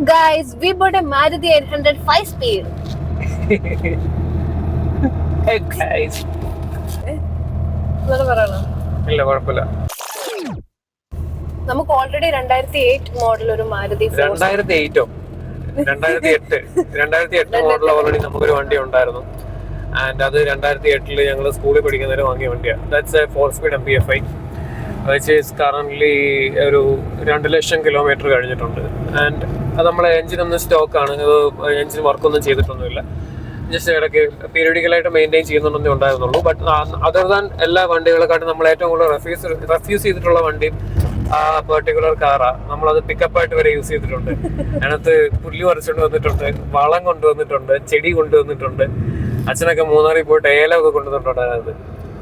guys, we bought a Maruti 800 5 speed. Hey guys. ഇല്ല കുഴപ്പമില്ല. നമുക്ക് ഓൾറെഡി രണ്ടായിരത്തി എയ്റ്റ് മോഡൽ ഒരു മാരുതി രണ്ടായിരത്തി എയ്റ്റോ രണ്ടായിരത്തി എട്ട്. രണ്ടായിരത്തി എട്ട് മോഡൽ ഓൾറെഡി നമുക്കൊരു വണ്ടി ഉണ്ടായിരുന്നു. ആൻഡ് അത് രണ്ടായിരത്തി എട്ടിൽ ഞങ്ങൾ സ്കൂളിൽ പഠിക്കുന്നവരെ വാങ്ങിയ വണ്ടിയാണ് that's a four speed M P F I which is current ഒരു രണ്ട് ലക്ഷം കിലോമീറ്റർ കഴിഞ്ഞിട്ടുണ്ട്. ആൻഡ് അത് നമ്മളെ എഞ്ചിനൊന്നും സ്റ്റോക്കാണ് എഞ്ചിൻ വർക്കൊന്നും ചെയ്തിട്ടൊന്നുമില്ല. ജസ്റ്റ് ഇടയ്ക്ക് പീരിയഡിക്കലായിട്ട് മെയിന്റെയിൻ ചെയ്യുന്നുണ്ടെന്നേ ഉണ്ടായിരുന്നുള്ളൂ. ബട്ട് അതർ ദാൻ എല്ലാ വണ്ടികളെക്കാട്ടും നമ്മൾ ഏറ്റവും കൂടുതൽ റെഫ്യൂസ് റെഫ്യൂസ് ചെയ്തിട്ടുള്ള വണ്ടി ആ പെർട്ടിക്കുലർ കാറാണ് നമ്മളത് പിക്കപ്പ് ആയിട്ട് വരെ യൂസ് ചെയ്തിട്ടുണ്ട്. അതിനകത്ത് പുല്ല് പറിച്ചുകൊണ്ട് വന്നിട്ടുണ്ട് വളം കൊണ്ടുവന്നിട്ടുണ്ട് ചെടി കൊണ്ടുവന്നിട്ടുണ്ട്. അച്ഛനൊക്കെ മൂന്നാറിൽ പോയിട്ട് ഏലമൊക്കെ കൊണ്ടുവന്നിട്ടുണ്ട്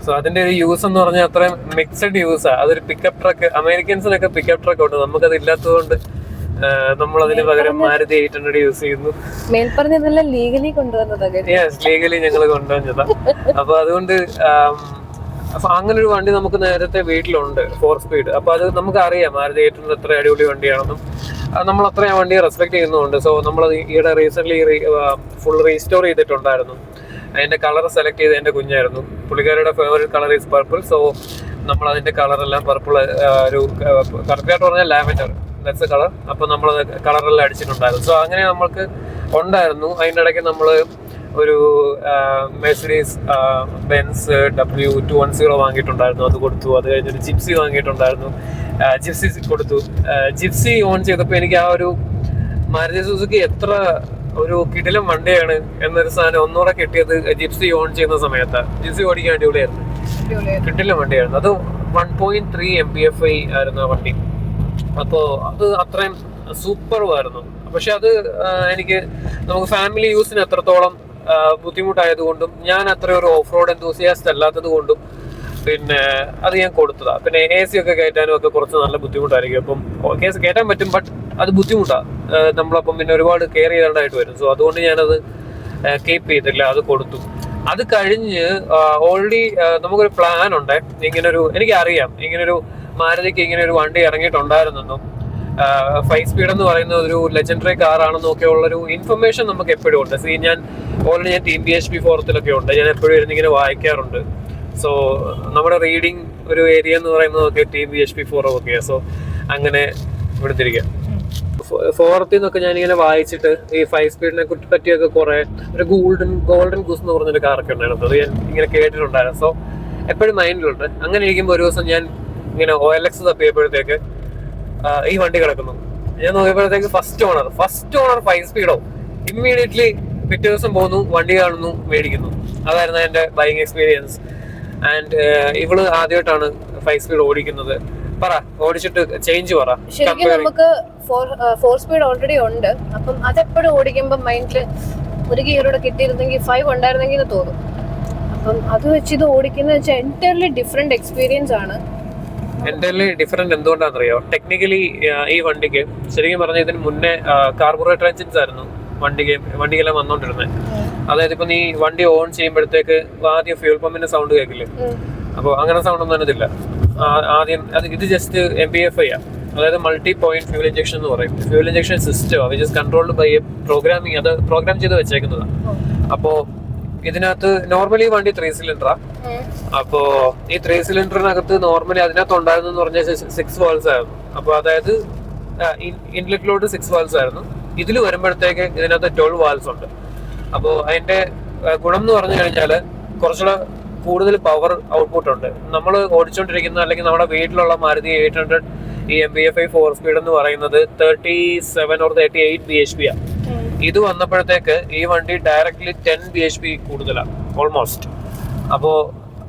സോ അതിന്റെ ഒരു യൂസ് എന്ന് പറഞ്ഞാൽ അത്രയും മിക്സഡ് യൂസാ അതൊരു പിക്കപ്പ് ട്രക്ക് അമേരിക്കൻസിനൊക്കെ പിക്കപ്പ് ട്രക്ക് ഉണ്ട്. നമുക്കത് ഇല്ലാത്തതുകൊണ്ട് നമ്മൾ അതിന് പകരം മാരുതി എയ്റ്റ് ഹൺഡ്രഡ് യൂസ് ചെയ്യുന്നു. മേൽപ്പറഞ്ഞതെല്ലാം ലീഗലി യെസ് ലീഗലി ഞങ്ങൾ കൊണ്ടുവന്നതാ. അപ്പൊ അതുകൊണ്ട് അപ്പൊ അങ്ങനെ ഒരു വണ്ടി നമുക്ക് നേരത്തെ വീട്ടിലുണ്ട് ഫോർ സ്പീഡ് അപ്പൊ അത് നമുക്ക് അറിയാം മാരുതി എയ്റ്റ് ഹൺഡ്രഡ് എത്ര അടിപൊളി വണ്ടിയാണെന്നും. നമ്മൾ അത്രയും ആ വണ്ടിയെ റെസ്പെക്ട് ചെയ്യുന്നുണ്ട് സോ നമ്മൾ ഈയിടെ റീസെന്റ് ഫുൾ റീസ്റ്റോർ ചെയ്തിട്ടുണ്ടായിരുന്നു. അതിന്റെ കളർ സെലക്ട് ചെയ്ത് എന്റെ കുഞ്ഞായിരുന്നു. പുള്ളിക്കാരുടെ favourite colour is purple so നമ്മൾ അതിന്റെ കളറെല്ലാം പർപ്പിൾ ഒരു കറക്റ്റ് ആയിട്ട് പറഞ്ഞാൽ ലാവൻഡർ. ദാറ്റ്സ് കളർ അപ്പോൾ നമ്മൾ കളറെല്ലാം അടിച്ചിട്ടുണ്ടായിരുന്നു. സോ അങ്ങനെ നമ്മൾക്ക് ഉണ്ടായിരുന്നു. അതിന്റെ ഇടയ്ക്ക് നമ്മൾ ഒരു Mercedes Benz W two one zero വാങ്ങിയിട്ടുണ്ടായിരുന്നു. അത് കൊടുത്തു. അത് കഴിഞ്ഞൊരു ജിപ്സി വാങ്ങിയിട്ടുണ്ടായിരുന്നു. ജിപ്സി കൊടുത്തു. ജിപ്സി ഓൺ ചെയ്തപ്പോൾ എനിക്ക് ആ ഒരു മാരുതി സുസുക്കി എത്ര ഒരു കിടിലം വണ്ടിയാണ് എന്നൊരു സാധനം ഒന്നുകൂടെ കിട്ടിയത് ജിപ്സി ഓൺ ചെയ്യുന്ന സമയത്താണ് ജിപ്സി ഓടിക്കാൻ അടിപൊളിയായിരുന്നു. കിട്ടില്ല വണ്ടിയായിരുന്നു. അത് one point three M P F I ആയിരുന്നു ആ വണ്ടി. അപ്പോ അത് അത്രയും സൂപ്പറുമായിരുന്നു. പക്ഷെ അത് എനിക്ക് നമുക്ക് ഫാമിലി യൂസിന് എത്രത്തോളം ബുദ്ധിമുട്ടായത് ബുദ്ധിമുട്ടായതുകൊണ്ടും ഞാൻ അത്ര ഒരു ഓഫ് റോഡ് എന്തൂസിയാസ്റ്റ് അല്ലാത്തത് കൊണ്ടും പിന്നെ അത് ഞാൻ കൊടുത്തതാ. പിന്നെ എ സി ഒക്കെ കയറ്റാനും ഒക്കെ കുറച്ച് നല്ല ബുദ്ധിമുട്ടായിരിക്കും. അപ്പം കേസ് കയറ്റാൻ പറ്റും ബട്ട് അത് ബുദ്ധിമുട്ടാണ് നമ്മളപ്പം പിന്നെ ഒരുപാട് കെയർ ചെയ്യേണ്ടതായിട്ട് വരും. സോ അതുകൊണ്ട് ഞാനത് കീപ്പ് ചെയ്തില്ല അത് കൊടുത്തു. അത് കഴിഞ്ഞ് ഓൾറെഡി നമുക്കൊരു പ്ലാൻ ഉണ്ട്. ഇങ്ങനൊരു എനിക്കറിയാം. ഇങ്ങനൊരു മാരുതിക്ക് ഇങ്ങനെ ഒരു വണ്ടി ഇറങ്ങിയിട്ടുണ്ടായിരുന്നെന്നും ഫൈവ് സ്പീഡ് എന്ന് പറയുന്ന ഒരു ലെജൻഡറി കാർ ആണെന്നും ഒക്കെ ഉള്ളൊരു ഇൻഫർമേഷൻ നമുക്ക് എപ്പോഴും ഉണ്ട്. സീ ഞാൻ ഓൾറെഡി ഞാൻ ടി ബി എച്ച് പി ഫോറത്തിലൊക്കെ ഉണ്ട്. ഞാൻ എപ്പോഴും ഇരുന്ന് ഇങ്ങനെ വായിക്കാറുണ്ട്. സോ നമ്മുടെ റീഡിങ് ഒരു ഏരിയ എന്ന് പറയുന്നതൊക്കെ ടി ബി എച്ച് പി ഫോറും ഒക്കെ സോ അങ്ങനെ എടുത്തിരിക്കാം ഫോറത്തിൽ നിന്നൊക്കെ ഞാനിങ്ങനെ വായിച്ചിട്ട് ഈ ഫൈവ് സ്പീഡിനെ കുറിച്ച് പറ്റിയൊക്കെ കുറെ ഒരു ഗോൾഡൻ ഗോൾഡൻ ഗൂസ് എന്ന് പറഞ്ഞൊരു കാറൊക്കെ ഉണ്ടായിരുന്നു. അത് ഞാൻ ഇങ്ങനെ കേട്ടിട്ടുണ്ടായിരുന്നു. സോ എപ്പോഴും മൈൻഡിലുണ്ട് അങ്ങനെ ഇരിക്കുമ്പോൾ ഒരു ദിവസം ഞാൻ ഇങ്ങനെ ഒ എൽ എക്സ് തപ്പിയപ്പോഴത്തേക്ക് ഈ വണ്ടി കിടക്കുന്നു. ഞാൻ നോക്കിയപ്പോഴത്തേക്ക് first owner first owner five സ്പീഡോ immediately പിറ്റേ ദിവസം പോകുന്നു വണ്ടി കാണുന്നു മേടിക്കുന്നു. അതായിരുന്നു എന്റെ ബൈങ് എക്സ്പീരിയൻസ് ആൻഡ് ഇവൾ ആദ്യമായിട്ടാണ് ഫൈവ് സ്പീഡ് ഓടിക്കുന്നത്. പറ ഓടിച്ചിട്ട് ചേഞ്ച് പറ. ശരിക്കും നമുക്ക് ഫോർ സ്പീഡ് ഓൾറെഡി ഉണ്ട്. അപ്പം അതെപ്പോഴും ഓടിക്കുമ്പോൾ മൈൻഡിൽ ഒരു ഗിയറോടെ കിട്ടിയിരുന്നെങ്കിൽ ഫൈവ് ഉണ്ടായിരുന്നെങ്കിൽ എന്ന് തോന്നും. അപ്പം അത് വെച്ച് ഇത് ഓടിക്കുന്നത് വെച്ചാൽ എന്റയർലി ഡിഫറെന്റ് എക്സ്പീരിയൻസ് ആണ്. എന്റർലി ഡിഫറെന്റ് എന്തുകൊണ്ടാണെന്നറിയോ? ടെക്നിക്കലി ഈ വണ്ടിക്ക് ശരിക്കും പറഞ്ഞ ഇതിന് മുന്നേ കാർബറേറ്റർ എഞ്ചിൻസ് ആയിരുന്നു വണ്ടിക്ക് വണ്ടിക്കെല്ലാം വന്നുകൊണ്ടിരുന്നത് അതായത് ഇപ്പൊ നീ വണ്ടി ഓൺ ചെയ്യുമ്പോഴത്തേക്ക് ആദ്യം ഫ്യൂൽ പമ്പിന്റെ സൗണ്ട് കേൾക്കില്ലേ. അപ്പോൾ അങ്ങനെ സൗണ്ട് ഒന്നും അതിനകത്തില്ല ആദ്യം അത് ഇത് just M P F I ആ. അതായത് മൾട്ടി പോയിന്റ് ഫ്യൂൽ ഇഞ്ചക്ഷൻ എന്ന് പറയും. Fuel injection system which is controlled by programming അത് പ്രോഗ്രാം ചെയ്ത് വെച്ചേക്കുന്നതാണ് അപ്പോൾ ഇതിനകത്ത് നോർമലി വണ്ടി ത്രീ സിലിണ്ടറാ അപ്പോ ഈ ത്രീ സിലിണ്ടറിനകത്ത് നോർമലി അതിനകത്ത് ഉണ്ടായിരുന്നെന്ന് പറഞ്ഞാൽ സിക്സ് വാൾസ് ആയിരുന്നു. അപ്പൊ അതായത് ഇൻലെറ്റിലോട്ട് സിക്സ് വാൾസ് ആയിരുന്നു. ഇതിൽ വരുമ്പോഴത്തേക്ക് ഇതിനകത്ത് ട്വൽവ് വാൾസ് ഉണ്ട്. അപ്പോൾ അതിന്റെ ഗുണം എന്ന് പറഞ്ഞു കഴിഞ്ഞാൽ കുറച്ചുകൂടെ കൂടുതൽ പവർ ഔട്ട്പുട്ട് ഉണ്ട്. നമ്മൾ ഓടിച്ചുകൊണ്ടിരിക്കുന്ന അല്ലെങ്കിൽ നമ്മുടെ വീട്ടിലുള്ള മാരുതി എയ്റ്റ് ഹൺഡ്രഡ് ഈ M B F I four speed എന്ന് പറയുന്നത് thirty seven or thirty eight B H P ആണ്. ഇത് വന്നപ്പോഴത്തേക്ക് ഈ വണ്ടി directly ten B H P കൂടുതലാണ് ഓൾമോസ്റ്റ് അപ്പോൾ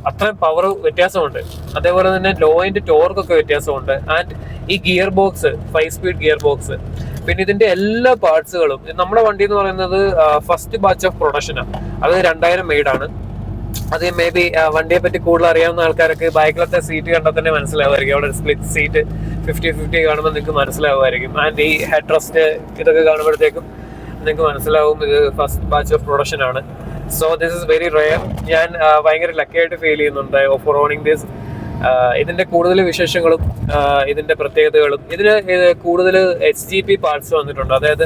അത്രയും പവർ വ്യത്യാസമുണ്ട്. അതേപോലെ തന്നെ ലോയിന്റെ ടോർക്ക് ഒക്കെ വ്യത്യാസമുണ്ട്. ആൻഡ് ഈ gear box five speed gear box പിന്നെ ഇതിന്റെ എല്ലാ പാർട്സുകളും നമ്മുടെ വണ്ടി എന്ന് പറയുന്നത് ഫസ്റ്റ് ബാച്ച് ഓഫ് പ്രൊഡക്ഷനാണ് അത് രണ്ടായിരം മെയ്ഡാണ് അത് മേ ബി വണ്ടിയെ പറ്റി കൂടുതൽ അറിയാവുന്ന ആൾക്കാർക്ക് ബൈക്കിലത്തെ സീറ്റ് കണ്ടാൽ തന്നെ മനസ്സിലാവുമായിരിക്കും. അവിടെ സ്പ്ലിറ്റ് സീറ്റ് ഫിഫ്റ്റി ഫിഫ്റ്റി കാണുമ്പോൾ നിങ്ങൾക്ക് മനസ്സിലാവുമായിരിക്കും. ആൻഡ് ഈ ഹെഡ് റെസ്റ്റ് ഇതൊക്കെ കാണുമ്പോഴത്തേക്കും നിങ്ങൾക്ക് മനസ്സിലാവും ഇത് ഫസ്റ്റ് ബാച്ച് ഓഫ് പ്രൊഡക്ഷൻ ആണ്. So this is very rare ഞാൻ ഭയങ്കര ലക്കി ആയിട്ട് ഫീൽ ചെയ്യുന്നുണ്ട് ഓഫ് ഓണിങ് ദിസ് ഇതിന്റെ കൂടുതൽ വിശേഷങ്ങളും ഇതിന്റെ പ്രത്യേകതകളും. ഇതിന് ഇത് കൂടുതൽ എച്ച് ജി പി പാർട്സ് വന്നിട്ടുണ്ട്. അതായത്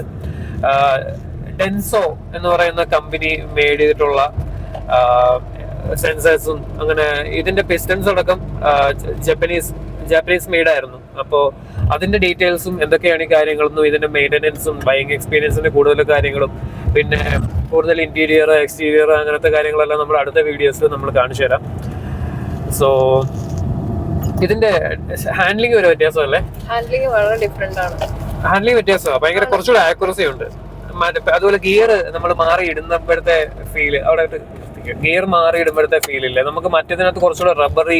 ടെൻസോ എന്ന് പറയുന്ന കമ്പനി മേഡ് ചെയ്തിട്ടുള്ള സെൻസേഴ്സും അങ്ങനെ ഇതിന്റെ പിസ്റ്റൻസ് അടക്കം ജപ്പനീസ് ജാപ്പനീസ് മെയ്ഡ് ആയിരുന്നു. അപ്പോൾ അതിന്റെ ഡീറ്റെയിൽസും എന്തൊക്കെയാണ് ഈ കാര്യങ്ങളെന്നും ഇതിന്റെ മെയിന്റനൻസും ബൈങ് എക്സ്പീരിയൻസിന്റെ കൂടുതൽ കാര്യങ്ങളും പിന്നെ കൂടുതൽ ഇന്റീരിയർ എക്സ്റ്റീരിയർ അങ്ങനത്തെ കാര്യങ്ങളെല്ലാം നമ്മൾ അടുത്ത വീഡിയോസിൽ നമ്മൾ കാണിച്ചു തരാം. സോ ഇതിന്റെ ഹാൻഡ്ലിംഗ് ഒരു വ്യത്യാസമല്ലേ ഹാൻഡ്ലിംഗ് വളരെ ഡിഫറെന്റ് ആണ്. ഹാൻഡ്ലിംഗ് വ്യത്യാസമാണ് ഭയങ്കര കുറച്ചുകൂടെ ആക്യുറസി ഉണ്ട്. അതുപോലെ ഗിയർ നമ്മൾ മാറി ഇടുന്നപ്പോഴത്തെ ഫീൽ അവിടെ ഗിയർ മാറി ഇടുമ്പോഴത്തെ ഫീൽ ഇല്ല? നമുക്ക് മറ്റേതിനകത്ത് കുറച്ചുകൂടെ റബ്ബറി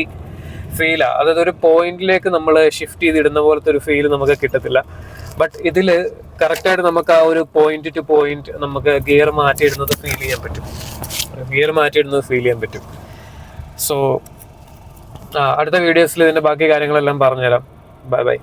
ഫീലാ അതായത് ഒരു പോയിന്റിലേക്ക് നമ്മൾ ഷിഫ്റ്റ് ചെയ്ത് ഇടുന്ന പോലത്തെ ഒരു ഫീൽ നമുക്ക് കിട്ടത്തില്ല. ബട്ട് ഇതിൽ കറക്റ്റായിട്ട് നമുക്ക് ആ ഒരു പോയിന്റ് ടു പോയിന്റ് നമുക്ക് ഗിയർ മാറ്റിയിടുന്നത് ഫീൽ ചെയ്യാൻ പറ്റും. ഗിയർ മാറ്റിയിടുന്നത് ഫീൽ ചെയ്യാൻ പറ്റും. സോ അടുത്ത വീഡിയോസിൽ ഇതിന്റെ ബാക്കി കാര്യങ്ങളെല്ലാം പറഞ്ഞുതരാം. Bye bye